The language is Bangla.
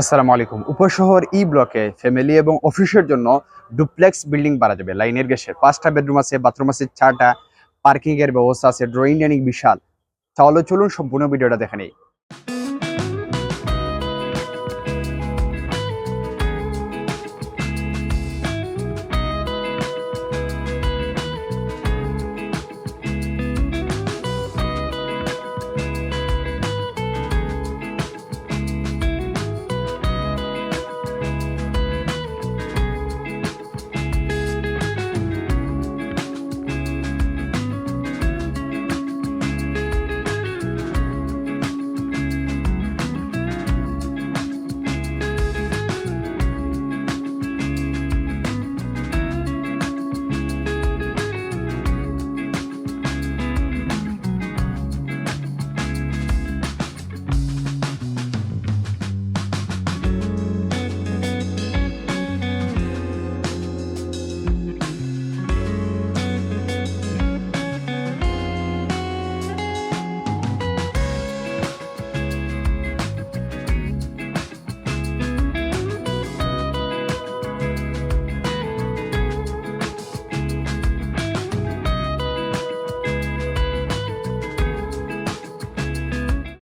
আসসালামু আলাইকুম। উপশহর ই ব্লকে ফ্যামিলি এবং অফিসের জন্য ডুপ্লেক্স বিল্ডিং বাড়া যাবে। লাইনের গ্যাসে পাঁচটা বেডরুম আছে বাথরুম আছে, চারটা পার্কিং এর ব্যবস্থা আছে ড্রয়িং ডাইনিং বিশাল। তাহলে চলুন সম্পূর্ণ ভিডিওটা দেখে নেই।